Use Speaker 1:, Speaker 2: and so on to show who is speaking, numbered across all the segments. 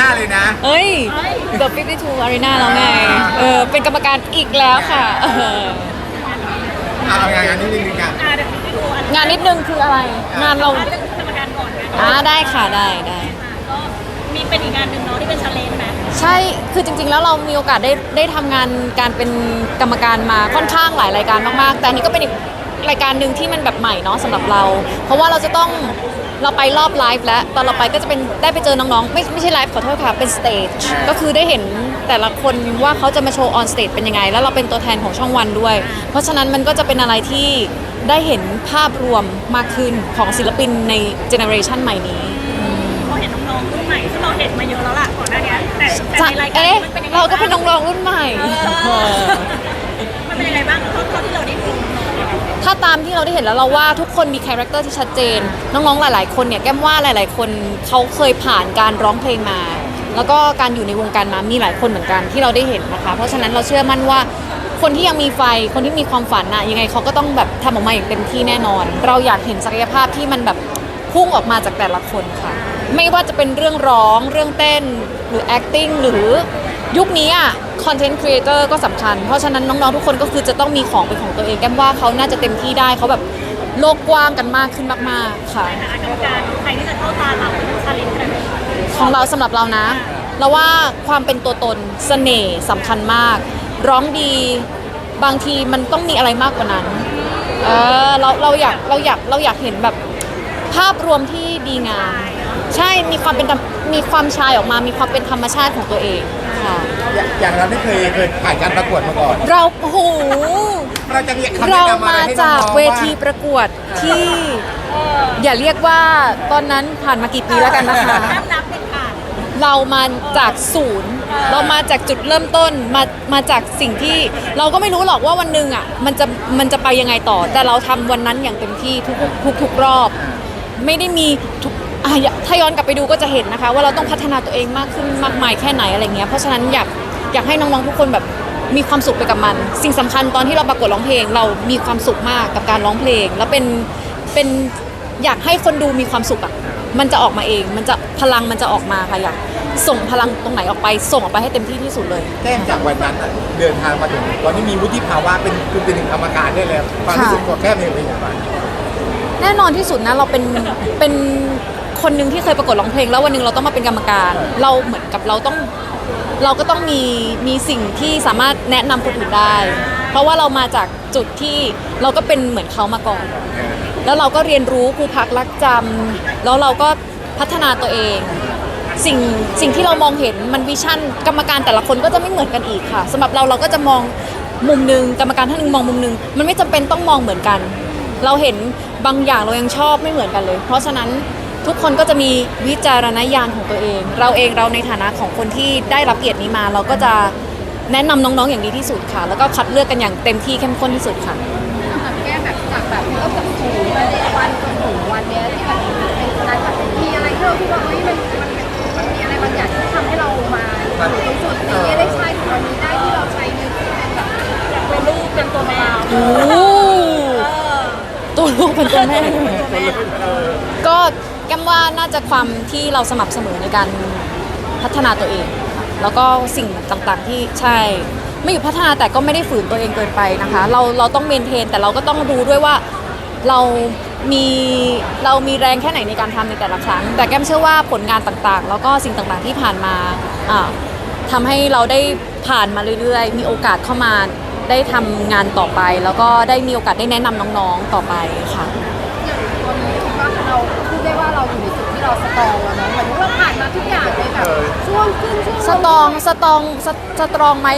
Speaker 1: จากอารีนาเลยนะ
Speaker 2: เอ้ย The 52 Arena แล้วไง เออ เป็นกรรมการอีกแล้วค่ะเออ
Speaker 1: เอาเอางานงานนี้นิดนึงกัน
Speaker 3: อ่าเดี๋ยวพี่ดูอัน
Speaker 2: งานนิดนึงคืออะไร งานเรา
Speaker 3: เรื่องกรรมการก่อนนะ
Speaker 2: อ่าได้ค่ะได้ได้
Speaker 3: ก็มีเป็นอีกงานหนึ่งเนาะที่เป็นชาเลนจ์ไหม
Speaker 2: ใช่ คือจริง ๆ แล้วเรามีโอกาสได้ได้ทำงานการเป็นกรรมการมาค่อนข้างหลายรายการมาก ๆ แต่อันนี้ก็เป็นอีก รายการหนึ่งที่มันแบบใหม่เนาะสำหรับเรา เพราะว่าเราจะต้องเราไปรอบไลฟ์แล้วตอนเราไปก็จะเป็นได้ไปเจอน้องๆไม่ไม่ใช่ไลฟ์ขอโทษค่ะเป็นสเตจก็คือได้เห็นแต่ละคนว่าเขาจะมาโชว์ออนสเตจเป็นยังไง แล้วเราเป็นตัวแทนของช่องวันด้วย เพราะฉะนั้นมันก็จะเป็นอะไรที่ได้เห็นภาพรวมมากขึ้นของศิลปินในเจเนอเรชันใหม่นี้
Speaker 3: พอเห็นน้องๆรุ่นใหม่ซึ่งเราเห็นมาเยอะแล้วล่ะก่อนหน้านี้แต่แต่ในรายการ
Speaker 2: เอ๊ะ
Speaker 3: มันเป็นยังไง
Speaker 2: เราก็เป็นน้องๆรุ่นใหม่
Speaker 3: เออมันเป็นยังไงบ้างเท่าเท่าที่เราได้ดู
Speaker 2: ถ้าตามที่เราได้เห็นแล้วเราว่าทุกคนมีคาแรคเตอร์ที่ชัดเจน น้องๆ หลาย ๆ คนเนี่ยแก้มว่าหลาย ๆ คนเขาเคยผ่านการร้องเพลงมา แล้วก็การอยู่ในวงการมามีหลายคนเหมือนกันที่เราได้เห็นนะคะ เพราะฉะนั้นเราเชื่อมั่นว่าคนที่ยังมีไฟคนที่มีความฝันน่ะยังไงเขาก็ต้องแบบทำออกมาอย่างเต็มที่แน่นอน เราอยากเห็นศักยภาพที่มันแบบพุ่งออกมาจากแต่ละคนค่ะ ไม่ว่าจะเป็นเรื่องร้องเรื่องเต้นหรือ acting หรือ ยุคนี้อะ content creator ก็สำคัญ เพราะฉะนั้นน้องๆทุกคนก็คือจะต้องมีของเป็นของตัวเองแก้มว่าเขาน่าจะเต็มที่ได้เขาแบบโลกกว้างกันมากขึ้นมาก ๆ ค่ะ
Speaker 3: ในฐานะกรรมการใครที่จะเข้าตาเราเป็นชาเลนจ์ขนาดนี้
Speaker 2: ของเราสำหรับเรานะ เราว่าความเป็นตัวตนเสน่ห์สำคัญมาก ร้องดีบางทีมันต้องมีอะไรมากกว่านั้นเออเราเราอยากเราอยากเราอยากเห็นแบบภาพรวมที่ดีงามใช่มีความเป็นธรร มมีความชายออกมามีความเป็นธรรมชาติของตัวเองค่ะ
Speaker 1: อย่างอย่างเราไม่เคยเคยผ่านการประกวดมาก่อน
Speaker 2: เราโอ้โห
Speaker 1: เราจะมีคำแนะ
Speaker 2: เรา
Speaker 1: นำอะไร
Speaker 2: มา
Speaker 1: ให้น้
Speaker 2: จาก
Speaker 1: องๆ
Speaker 2: เว
Speaker 1: บ้าง
Speaker 2: ทีประกวดที่ อย่าเรียกว่าตอนนั้นผ่านมากี่ปีแล้วกันนะคะ
Speaker 3: ห้ามนับเด็ดขาด
Speaker 2: เรามาจากศูนย์ เรามาจากจุดเริ่มต้นมามาจากสิ่งที่เราก็ไม่รู้หรอกว่าวันหนึ่งอะมันจะมันจะไปยังไงต่อ แต่เราทำวันนั้นอย่างเต็มที่ทุกทุกทุกรอบ ไม่ได้มีทุก อะอย่าถ้าย้อนกลับไปดูก็จะเห็นนะคะ ว่าเราต้องพัฒนาตัวเองมากขึ้นมากมายแค่ไหนอะไรเงี้ยเพราะฉะนั้นอยากอยากให้น้องๆทุกคนแบบมีความสุขไปกับมัน สิ่งสำคัญตอนที่เราประกวดร้องเพลง เรามีความสุขมากกับการร้องเพลง แล้วเป็นเป็นอยากให้คนดูมีความสุขอะมันจะออกมาเอง มันจะพลังมันจะออกมาค่ะอยากส่งพลังตรงไหนออกไป ส่งออกไปให้เต็มที่ที่สุดเลย
Speaker 1: แต้มจากวันนั้นน่ะเดินทางมาถึงตอนนี้มีวุฒิภาวะเป็นคุณเป็นหนึ่งกรรมการได้แล้วความรู้สึกของแก้มเองเป็นอย่างไร
Speaker 2: แน่นอนที่สุดนะเราเป็นเป็น คนหนึ่งที่เคยประกวดร้องเพลง แล้ววันหนึ่งเราต้องมาเป็นกรรมการ เราเหมือนกับเราต้องเราก็ต้องมีมีสิ่งที่สามารถแนะนำคนอื่นได้ เพราะว่าเรามาจากจุดที่เราก็เป็นเหมือนเขามาก่อน แล้วเราก็เรียนรู้ครูพักรักจำแล้วเราก็พัฒนาตัวเอง สิ่งสิ่งที่เรามองเห็นมันวิชั่นกรรมการแต่ละคนก็จะไม่เหมือนกันอีกค่ะสำหรับเราเราก็จะมองมุมหนึ่งกรรมการท่านหนึ่งมองมุมหนึ่งมันไม่จำเป็นต้องมองเหมือนกัน เราเห็นบางอย่างเรายังชอบไม่เหมือนกันเลย เพราะฉะนั้น ทุกคนก็จะมีวิจารณญาณของตัวเอง เราเองเราในฐานะของคนที่ได้รับเกียรตินี้มา เราก็จะแนะนำน้องๆอย่างดีที่สุดค่ะ แล้วก็คัดเลือกกันอย่างเต็มที่เข้มข้นที่สุดค่ะ
Speaker 4: แก้แบบจากแบบเริ่มจากศูนย์มาในวันจนถึงวันเนี้ยที่แบบเป็นการแบบมีอะไรที่เราคิดว่าเฮ้ยมันมันมันมีอะไรบางอย่างที่ทำให้เรามาถึงตรงจุดนี้ได้ใช้ถึงวันนี้ได้ที่เราใช้ยืนเป็นแบบ
Speaker 3: เป็นลูกเป็นตัวแมว
Speaker 2: โอ้ตัวลูกเป็นตัวแม่ ก็ แก้มว่าน่าจะความที่เราสม่ำเสมอในการพัฒนาตัวเอง แล้วก็สิ่งต่างๆที่ใช่ ไม่อยู่พัฒนาแต่ก็ไม่ได้ฝืนตัวเองเกินไปนะคะ เราเราต้องเมนเทนแต่เราก็ต้องรู้ด้วยว่าเรามีเรามีแรงแค่ไหนในการทำในแต่ละครั้ง แต่แก้มเชื่อว่าผลงานต่างๆ แล้วก็สิ่งต่างๆที่ผ่านมาอ่าทำให้เราได้ผ่านมาเรื่อยๆ มีโอกาสเข้ามาได้ทำงานต่อไป แล้วก็ได้มีโอกาสได้แนะนำน้องๆต่อไปค่ะอย่าง
Speaker 4: วันนี้คิดว่าเรา ว่าเราอยู่ในจุดที่เราสตรองแล้วเนาะเหมือนว่าเราผ่านมาทุกอย่างเลยแบบช่วงขึ้นช่วงล
Speaker 2: สตรองสตรองสสตรองไหม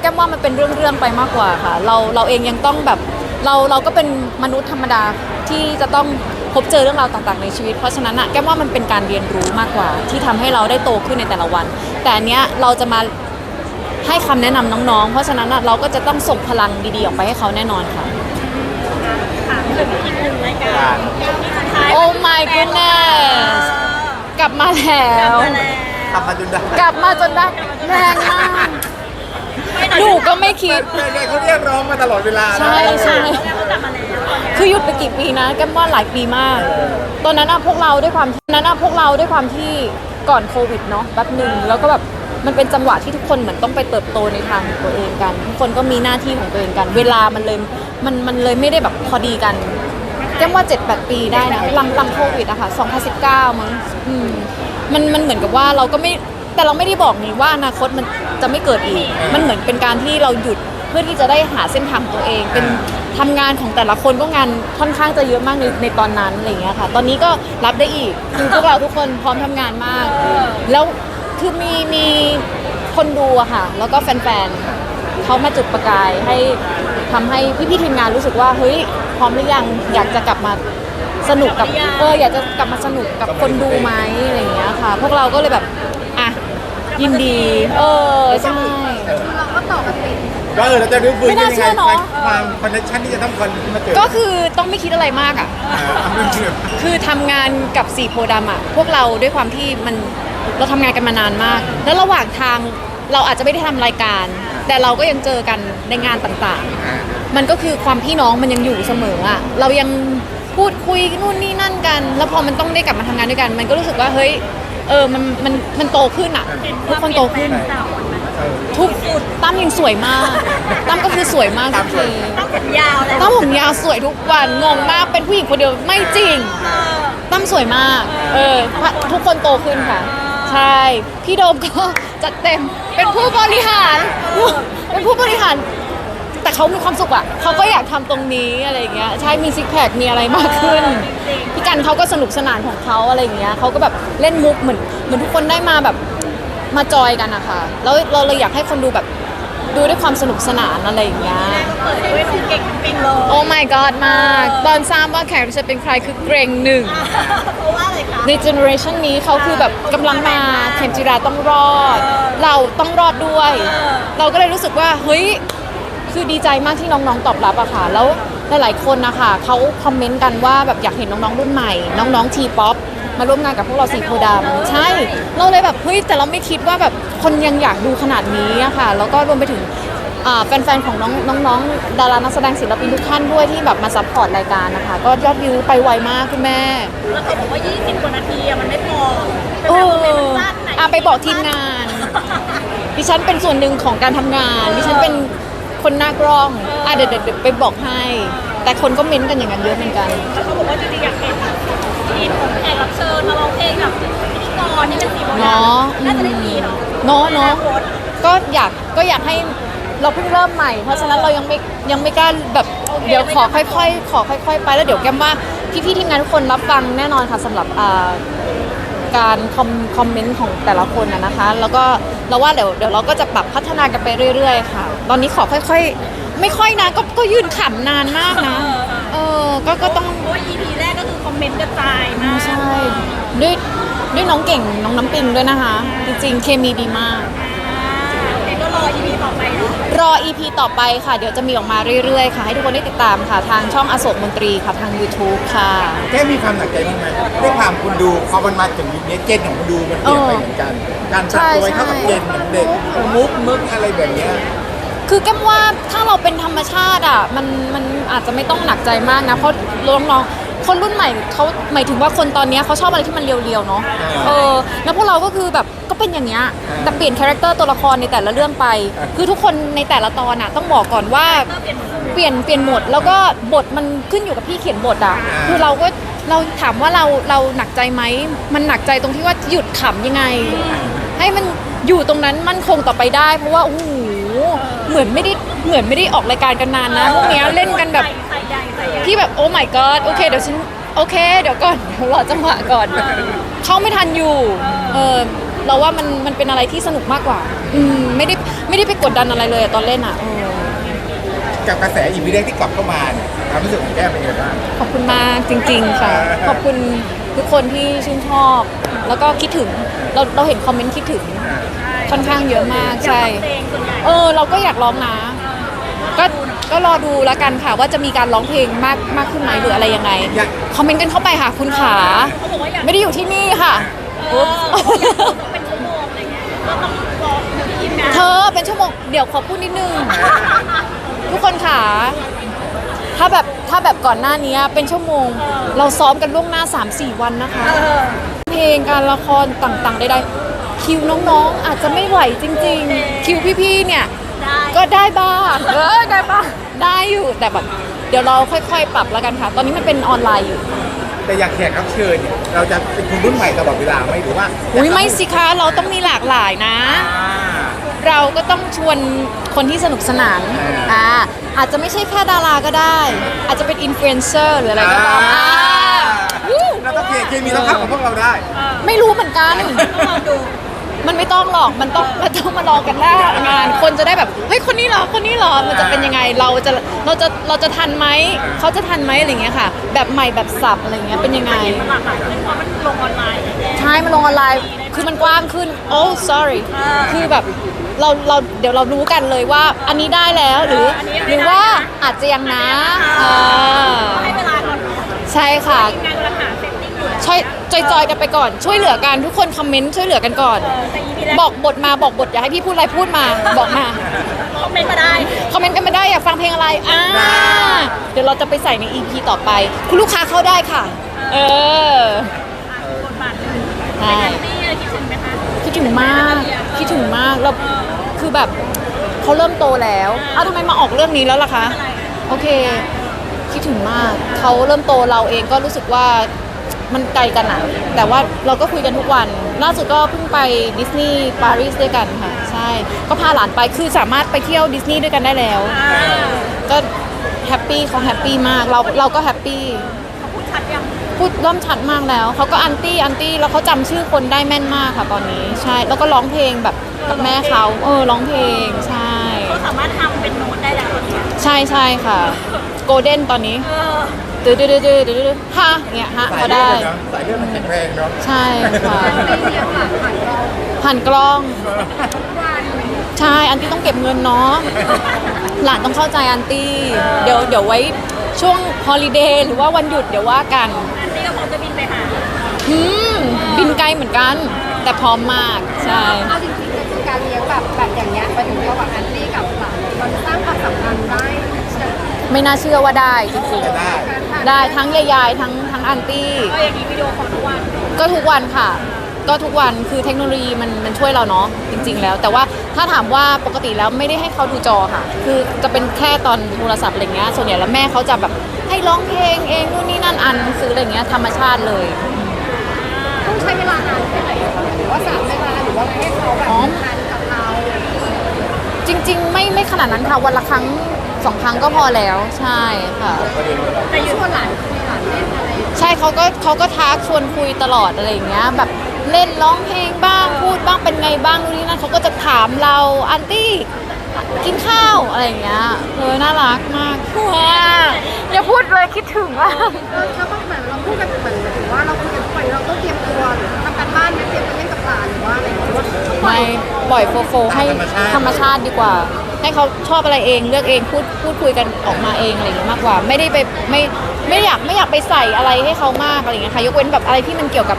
Speaker 2: แก้มว่ามันเป็นเรื่องเรื่องๆไปมากกว่าค่ะ เราเราเองยังต้องแบบเราเราก็เป็นมนุษย์ธรรมดาที่จะต้องพบเจอเรื่องราวต่างๆในชีวิต เพราะฉะนั้นอะแก้มว่ามันเป็นการเรียนรู้มากกว่า ที่ทำให้เราได้โตขึ้นในแต่ละวัน แต่อันเนี้ยเราจะมาให้คำแนะนำน้องๆ เพราะฉะนั้นอะเราก็จะต้องส่งพลังดีๆออกไปให้เขาแน่นอนค่ะ
Speaker 3: ถามถึงอีกหนึ่งราย การที่สุดท้าย
Speaker 2: Oh my goodness กลับมาแล้ว
Speaker 1: ทำมาจนได้
Speaker 2: กลับมาจนได้แรงมากหนูก็ไม่คิด
Speaker 1: แฟนๆเขาเรียกร้องมาตลอดเวลานะ
Speaker 2: ใช่ใช่
Speaker 3: แล้วก็กลับมาแล้วตอนเนี้ย
Speaker 2: คือหยุดไปกี่ปีนะแก้มว่าหลายปีมาก ตอนนั้นอะพวกเราด้วยความนั้นอะพวกเราด้วยความที่ก่อนโควิดเนาะแป๊บหนึ่งแล้วก็แบบมันเป็นจังหวะที่ทุกคนเหมือนต้องไปเติบโตในทางของตัวเองกัน ทุกคนก็มีหน้าที่ของตัวเองกัน เวลามันเลยมันมันเลยไม่ได้แบบพอดีกัน แก้มว่า7-8ปีได้นะหลังหลังโควิดอะค่ะ2019 มั้งอืมมันมันเหมือนกับว่าเราก็ไม่แต่เราไม่ได้บอกนี่ว่าอนาคตมันจะไม่เกิดอีก มันเหมือนเป็นการที่เราหยุดเพื่อที่จะได้หาเส้นทางของตัวเอง เป็นทำงานของแต่ละคนก็งานค่อนข้างจะเยอะมากในในตอนนั้นอะไรอย่างเงี้ยค่ะ ตอนนี้ก็รับได้อีกคือพวกเราทุกคนพร้อมทำงานมาก แล้วคือมีมีคนดูอะค่ะ แล้วก็แฟนๆเขามาจุดประกายให้ ทำให้พี่ๆทีมงานรู้สึกว่าเฮ้ยพร้อมหรือยังอยากจะกลับมาสนุกกับเอออยากจะกลับมาสนุกกับคนดูไหมอะไรอย่างเงี้ยค่ะ พวกเราก็เลยแบบอะยินดี เออใช่
Speaker 4: เราก็ต่อกันติด
Speaker 1: ว่าเออเราจะรื้อฟื้น
Speaker 2: ไม่น่าเชื่อเนอะ
Speaker 1: ความคอนเนคชั่นที่จะต้องคนมาเจอ
Speaker 2: ก็คือต้องไม่คิดอะไรมากอะ
Speaker 1: อ่าไม่เชื่อ
Speaker 2: คือทำงานกับสีโพธิ์ดำอะพวกเราด้วยความที่มันเราทำงานกันมานานมาก แล้วระหว่างทางเราอาจจะไม่ได้ทำรายการ แต่เราก็ยังเจอกันในงานต่าง
Speaker 1: อ่า
Speaker 2: ๆมันก็คือความพี่น้องมันยังอยู่เสมออะเรายังพูดคุยนู่นนี่นั่นกัน แล้วพอมันต้องได้กลับมาทำงานด้วยกัน มันก็รู้สึกว่าเฮ้ยเออมันมันมันโตขึ้นอะทุกคนโตขึ้น
Speaker 3: สาวไหม
Speaker 1: เออ
Speaker 2: ทุกตั้มยังสวยมาก ตั้มก็คือสวยมากทุกที
Speaker 3: ต้องผมยาวเลย
Speaker 2: ตั้มผมยาวสวยทุกวันงงมากเป็นผู้หญิงคนเดียวไม่จริง
Speaker 3: เออ
Speaker 2: ตั้มสวยมาก เออพะทุกคนโตขึ้นค่ะ ใช่ พี่โดมก็จัดเต็ม เป็นผู้บริหาร เป็นผู้บริหาร แต่เขามีความสุขอะเขาก็อยากทำตรงนี้อะไรอย่างเงี้ยใช่มีซิกแพคมีอะไรมากขึ้นพี่กันเขาก็สนุกสนานของเขาอะไรอย่างเงี้ยเขาก็แบบเล่นมุกเหมือนเหมือนทุกคนได้มาแบบมาจอยกันอะค่ะแล้วเราเลยอยากให้คนดูแบบดูด้วยความสนุกสนานอะไรอย่างเงี้ย
Speaker 3: เปิดด้วยเน เลย
Speaker 2: โอ้ my god มาก ตอนทราบว่าแขกรับเชิญเป็นใครคือเกรงหนึ่ง
Speaker 3: เพราะว่าอะไรคะ
Speaker 2: ในเจเนอเรชันนี้เขาคือแบบกำลังมาเข็มจิราต้องรอด เราต้องรอดด้วย เราก็เลยรู้สึกว่า เฮ้ย คือดีใจมากที่น้องๆตอบรับอะค่ะ แล้วหลายๆคนนะคะเขาคอมเมนต์กันว่าแบบอยากเห็นน้องๆรุ่นใหม่ น้องๆทีป๊อปมาร่วมงานกับพวกเราสีโพธิ์ดำใช่ เราเลยแบบเฮ้ยแต่เราไม่คิดว่าแบบคนยังอยากดูขนาดนี้อะค่ะ แล้วก็รวมไปถึงอ่า แฟนๆของน้องน้องๆ ดารานักแสดงศิลปินทุกท่านด้วยที่แบบมาซัพพอร์ตรายการนะคะ ก็ยอดวิวไปไวมากคุณแม่
Speaker 3: แล้วเขาบอกว่า 20 กว่านาทีอะมันไม่พอ
Speaker 2: เอ
Speaker 3: เป็น
Speaker 2: อ
Speaker 3: แบบสั้นไหน
Speaker 2: อะไปบอกทีมงาน ดิฉันเป็นส่วนหนึ่งของการทำงาน ดิฉันเป็นคนหน้ากล้องอะเดี๋ยวเดี๋ยวเดี๋ยวไปบอกให้ แต่คนก็เม้นต์กันอย่างนั้นเยอะเหมือนกัน
Speaker 3: แล้วเขาบอกว่าจริงๆอยากเห็นทีมของแขกรับเชิญมาร้องเพลงกับพิธีกรที่เป็นสีโบรา
Speaker 2: เนาะ
Speaker 3: ณน่าจะได้มีเนาะ
Speaker 2: เนาะเนาะ
Speaker 3: อคต
Speaker 2: ก็อยากก็อยากให้ เราเพิ่งเริ่มใหม่ เพราะฉะนั้นเรายังไม่ยังไม่กล้าแบบเดี๋ยวขอค่อยๆขอค่อย ๆ ไปแล้วเดี๋ยวแกมว่าพี่ๆทีมงานทุกคนรับฟังแน่นอนค่ะสำหรับอ่าการคอมคอมเมนต์ของแต่ละคนนะนะคะ แล้วก็เราว่าเดี๋ยวเดี๋ยวเราก็จะปรับพัฒนากันไปเรื่อย ๆ ค่ะ ตอนนี้ขอค่อยๆ ไม่ค่อยนะก็ก็ยืนขำนานมากนะเออก็ก็ต้อง
Speaker 3: เพราะว่า EP แรกก็คือคอมเมนต์กระจายมาก
Speaker 2: ใช่ด้วยด้วยน้องเก่งน้องน้ำปิงด้วยนะคะ จริงๆ เคมีดีมาก
Speaker 3: อ่าเดี๋ยวก็รอ EP ต่อไปเนาะ
Speaker 2: รอ EP ต่อไปค่ะ เดี๋ยวจะมีออกมาเรื่อยๆ ค่ะ ให้ทุกคนได้ติดตามค่ะ ทางช่องอโศกมนตรีค่ะทาง YouTube ค่ะ
Speaker 1: แค่มีความหนักใจบ้างไหมด้วยความคุณดูพอมันมาถึงยุคนี้เจนของคุณดูมันเปลี่ยนไปเหมือนกัน การปรับตัวให้เข้ากับเจนของเด็กมุกมึกอะไรแบบเนี้ย
Speaker 2: คือแก้มว่าถ้าเราเป็นธรรมชาติอะมันมันอาจจะไม่ต้องหนักใจมากนะ เพราะน้องๆ คนรุ่นใหม่เขาหมายถึงว่าคนตอนเนี้ยเขาชอบอะไรที่มันเรียวๆเนาะเออแล้วพวกเราก็คือแบบก็เป็นอย่างเงี้ยแต่เปลี่ยนคาแรคเตอร์ตัวละครในแต่ละเรื่องไป คือทุกคนในแต่ละตอนอะต้องบอกก่อนว่า
Speaker 3: ก็เปลี่ยน
Speaker 2: เปลี่ยนเปลี่ยนหมดแล้วก็บทมันขึ้นอยู่กับพี่เขียนบทอะ
Speaker 1: อ่า
Speaker 2: คือเราก็เราถามว่าเราเราหนักใจไหมมันหนักใจตรงที่ว่าหยุดขำยังไง ให้มันอยู่ตรงนั้นมั่นคงต่อไปได้ เพราะว่าโอ้โหเหมือนไม่ได้เหมือนไม่ได้ออกรายการกันนานนะพวกเนี้ยเล่นกันแบบ
Speaker 3: ใส่ใหญ่ ใส่ใหญ่
Speaker 2: ที่แบบโอ้ my god โอเคเดี๋ยวฉันโอเค เดี๋ยวก่อน เดี๋ยวรอจังหวะก่อน เข้าไม่ทันอยู่ เออเราว่ามันมันเป็นอะไรที่สนุกมากกว่า อืมไม่ได้ไม่ได้ไปกดดันอะไรเลยอะตอนเล่นอะเออ
Speaker 1: กับกระแสอีพีแรกที่กลับเข้ามาเนี่ยความรู้สึกของแก้มเป็นยังไงบ้าง
Speaker 2: ขอบคุณมากจริง ๆ ค่ะ ขอบคุณทุกคนที่ชื่นชอบ แล้วก็คิดถึงเราเราเห็นคอมเมนต์คิดถึง ค่อนข้างเยอะมาก
Speaker 3: อยาก
Speaker 2: ใช่
Speaker 3: ฟังเพลงส่วนใหญ่
Speaker 2: เออ เราก็อยากร้องนะ ก็ ก็รอดูแล้วกันค่ะ ว่าจะมีการร้องเพลงมากมากขึ้นไหมหรืออะไรยังไง
Speaker 1: อยาก
Speaker 2: คอมเมนต์กันเข้าไปค่ะคุณขา
Speaker 3: เขาบอกว่าอยาก
Speaker 2: ไม่ได้อยู่ที่นี่ค่ะ
Speaker 3: เออเขาบอกอยากร้องต้องเป็นชั่วโมงอะไรเงี้ยก็ต้องรอทีมงาน
Speaker 2: เธอเป็นชั่วโมงเดี๋ยวขอพูดนิดนึง ทุกคนค่ะถ้าแบบถ้าแบบก่อนหน้านี้เป็นชั่วโมง เราซ้อมกันล่วงหน้า 3-4 วันนะคะ
Speaker 3: เออ
Speaker 2: เพลงการละครต่างๆใดๆคิวน้องๆ อาจจะไม่ไหวจริง ๆ คิวพี่ๆเนี่ย
Speaker 3: ได้
Speaker 2: ก็ได้บ้างเออได้บ้างได้อยู่แต่แบบเดี๋ยวเราค่อยๆ ปรับแล้วกันค่ะ ตอนนี้มันเป็นออนไลน์อยู่
Speaker 1: แต่อย่างแขกรับเชิญเนี่ยเราจะเป็นคนรุ่นใหม่ตลอดเวลาไหมหรือว่า
Speaker 2: อุ้ยไม่สิคะเราต้องมีหลากหลายนะ
Speaker 1: อ่า
Speaker 2: เราก็ต้องชวนคนที่สนุกสนาน
Speaker 1: อ่า
Speaker 2: อ่าอาจจะไม่ใช่แค่ดาราก็ได้ อาจจะเป็นอินฟลูเอนเซอร์หรืออะไรก็ได้อ่าวู้
Speaker 1: เราต้องเคเคมีต้องเข้ากับพวกเราได้
Speaker 2: ไม่รู้เหมือนกัน
Speaker 3: ลองดู
Speaker 2: มันไม่ต้องหรอกมันต้องมันต้องมาลองกันหน้างาน คนจะได้แบบเฮ้ยคนนี้เหรอคนนี้เหรอมันจะเป็นยังไงเราจะเราจะเราจะทันไหมเขาจะทันไหมอะไรเงี้ยค่ะ แบบใหม่แบบสับอะไรเงี้ยเป็นยังไง
Speaker 3: มันหลากหลายขึ้นเพราะมันลงออนไลน์แน่
Speaker 2: ใช่มันลงออนไลน์คือมันกว้างขึ้นโอ้ sorry
Speaker 3: อ่า
Speaker 2: คือแบบเราเราเดี๋ยวเรารู้กันเลยว่าอันนี้ได้แล้วหรือ
Speaker 3: อันนี้ยัง
Speaker 2: ห
Speaker 3: ไม่
Speaker 2: รือ
Speaker 3: ได้
Speaker 2: ว่า
Speaker 3: นะ
Speaker 2: อาจจะยังนะ
Speaker 3: ๆ
Speaker 2: อ่า
Speaker 3: ให้เวลาก่อน
Speaker 2: ใช่ค่ะ
Speaker 3: ทีมงานกำลังหาเซตติ้งอยู่แล้ว
Speaker 2: ช่วย จอยๆกันไปก่อน ช่วยเหลือกันทุกคนคอมเมนต์ช่วยเหลือกันก่อน
Speaker 3: เออแต่ EP แรก
Speaker 2: บอกบทมาบอกบทอยากให้พี่พูดอะไรพูดมาบอกมา
Speaker 3: คอมเมนต์มาได้
Speaker 2: คอมเมนต์กันมาได้อยากฟังเพลงอะไรอ่าเดี๋ยวเราจะไปใส่ใน EP ต่อไป คุณลูกค้าเข้าได้ค่ะ เออ
Speaker 3: บทบาทหนึ่ง
Speaker 2: ใช่
Speaker 3: เป็นแอนตี้อะไรคิดถึงไหมคะ
Speaker 2: คิดถึงมากคิดถึงมากแล้วคือแบบเขาเริ่มโตแล้วอ้าวทำไมมาออกเรื่องนี้แล้วล่ะคะ โอเค คิดถึงมาก เขาเริ่มโตเราเองก็รู้สึกว่า มันไกลกันอะแต่ว่าเราก็คุยกันทุกวัน ล่าสุดก็เพิ่งไปดิสนีย์ปารีสด้วยกันค่ะ ใช่ ก็พาหลานไปคือสามารถไปเที่ยวดิสนีย์ด้วยกันได้แล้ว
Speaker 3: อ่า
Speaker 2: ก็แฮปปี้เขาแฮปปี้มากเราเราก็แฮปปี้
Speaker 3: เขาพูดชัดยัง
Speaker 2: พูดเริ่มชัดมากแล้ว เขาก็อันตี้อันตี้แล้วเขาจำชื่อคนได้แม่นมากค่ะตอนนี้ใช่แล้วก็ร้องเพลงแบบกับแม่เขาเออร้องเพลงใช่
Speaker 3: เขาสามารถทำเป็นโน้ตได้แล้วตอนนี้
Speaker 2: ใช่ใช่ค่ะ โกลเด้นตอนนี้
Speaker 3: เออ
Speaker 2: ดื้อดื้อดื้อดื้อดื้อดื้อฮะเนี่ยฮะเขาได้
Speaker 1: สายเลือดมันแข็งแรงเนาะ
Speaker 2: ใช่ค่ะ
Speaker 4: เป็นเสียงผ่าน
Speaker 2: กล้อง ใช่อันตี้ต้องเก็บเงินเนาะหลานต้องเข้าใจอันตี้เดี๋ยวเดี๋ยวไว้ช่วงฮอลิเดย์หรือว่าวันหยุดเดี๋ยวว่ากัน
Speaker 3: อันนี้ก็คงจะบินไปหา
Speaker 2: อืมบินไกลเหมือนกัน แต่พร้อมมากใช่
Speaker 4: เอาจริงๆก็คือการเลี้ยงแบบแบบอย่างเงี้ยไปถึงระหว่างแอนตี้กับหลานมันสร้างความสัมพันธ์ได้
Speaker 2: ไม่น่าเชื่อว่าได้จริง
Speaker 1: จะได้
Speaker 2: ๆ ได้ทั้งยายๆทั้งทั้งอันตี้
Speaker 3: ก็อย่างนี้วิดีโอคอลทุกวัน
Speaker 2: ก็ทุกวันค่ะ ก็ทุกวันคือเทคโนโลยีมันมันช่วยเราเนาะจริง ๆ แล้ว แต่ว่าถ้าถามว่าปกติแล้วไม่ได้ให้เขาดูจอค่ะ คือจะเป็นแค่ตอนโทรศัพท์อะไรเงี้ยส่วนใหญ่แล้วแม่เขาจะแบบให้ร้องเพลงเองนู่นนี่นั่นอันหนังซื้ออะไรเงี้ยธรรมชาติเลย
Speaker 4: ต้องใช้เวลานานแค่ไหนหรือว่าสามเวลาหรือว่าให้เขาแบบ
Speaker 2: อ๋อ
Speaker 4: ทานกับเรา
Speaker 2: จริง ๆ ไม่ไม่ขนาดนั้นค่ะวันละครั้ง สองครั้งก็พอแล้วใช่ค่ะ
Speaker 4: แต่ชวนหลานคุยหลานเล่นอะไร
Speaker 2: ใช่เขาก็เขาก็ทักชวนคุยตลอดอะไรอย่างเงี้ยแบบเล่นร้องเพลงบ้างพูดบ้างเป็นไงบ้างนู่นนี่นั่นเขาก็จะถามเราอันตี้กินข้าวอะไรอย่างเงี้ยเออน่ารักมากว้าอย่าพูดเลยคิดถึงว่า
Speaker 4: เออเขาก็เหมือนเราพูดกันเหมือนถึงว่าเราคุยกันทุกวันเราต้องเตรียมตัวหรือทำการบ้านไหมเตรียมตัวเล่นกับหลานหรือว่าอะไรอย่างเงี้ย
Speaker 2: ไม่ปล่อยโฟโฟให้
Speaker 1: ธรรมชาติ
Speaker 2: ดีกว่า ให้เขาชอบอะไรเองเลือกเองพูดพูดคุยกันออกมาเองอะไรอย่างเงี้ยมากกว่า ไม่ได้ไปไม่ไม่อยากไม่อยากไปใส่อะไรให้เขามากอะไรอย่างเงี้ยค่ะยกเว้นแบบอะไรที่มันเกี่ยวกับ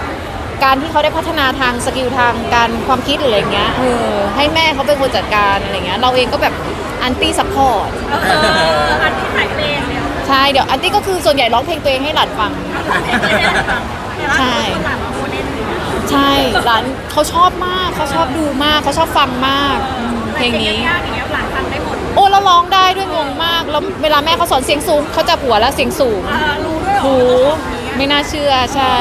Speaker 2: การที่เขาได้พัฒนาทางสกิลทางการความคิดหรืออะไรอย่างเงี้ยเออให้แม่เขาเป็นคนจัดการอะไรอย่างเงี้ยเราเองก็แบบอันตี้ซัพพอร์ต
Speaker 3: เอออันที่ถ่ายเพลงเดียว
Speaker 2: ใช่เดี๋ยวอันตี้ก็คือส่วนใหญ่ร้องเพลงตัวเองให้หลานฟัง
Speaker 3: ใช่หลังโมเดล
Speaker 2: ใช่หลานเขาชอบมากเขาชอบดูมากเขาชอบฟังมากอืม เพลงนี้
Speaker 3: ยากอย่างเงี้ยหลังฟังได้หมด
Speaker 2: โอ้แล้วร้องได้ด้วยงงมาก แล้วเวลาแม่เขาสอนเสียงสูงเขาจะหัวแล้วเสียงสูง
Speaker 3: อ่ารู้ด้วยเหร
Speaker 2: หู
Speaker 3: อ
Speaker 2: ไม่น่าเชื่อใช่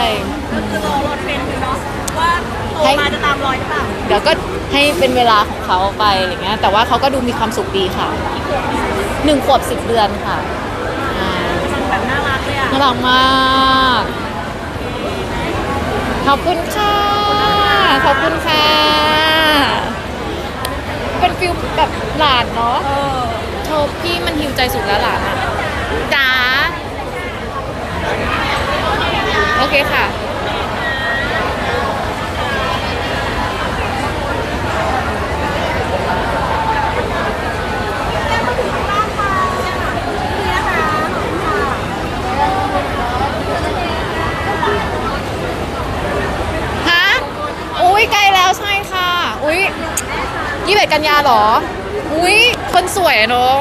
Speaker 3: ก็คือรอรถเป็นอยู่เนาะว่าโตมาจะตามรอยหรือเปล่า
Speaker 2: เดี๋ยวก็ให้เป็นเวลาของเขาไปอะไรเงี้ย แต่ว่าเขาก็ดูมีความสุขดีค่ะหนึ่งขวบสิบเดือนค่ะอ่า
Speaker 3: มันแบบน่ารักเลยอะ
Speaker 2: น่ารักมาก ขอบคุณค่ะ ขอบคุณค่ะ เป็นฟิลแบบหลานเนาะ
Speaker 3: เออ
Speaker 2: โชว์พี่มันหิวใจสุดแล้วหลานอะจ๋าโอเคค่ะ ฮะ อุ้ยใกล้แล้วใช่ค่ะ อุ้ยยี่สิบเอ็ดกันยาเห รอ อุ้ยคนสวยเนาะ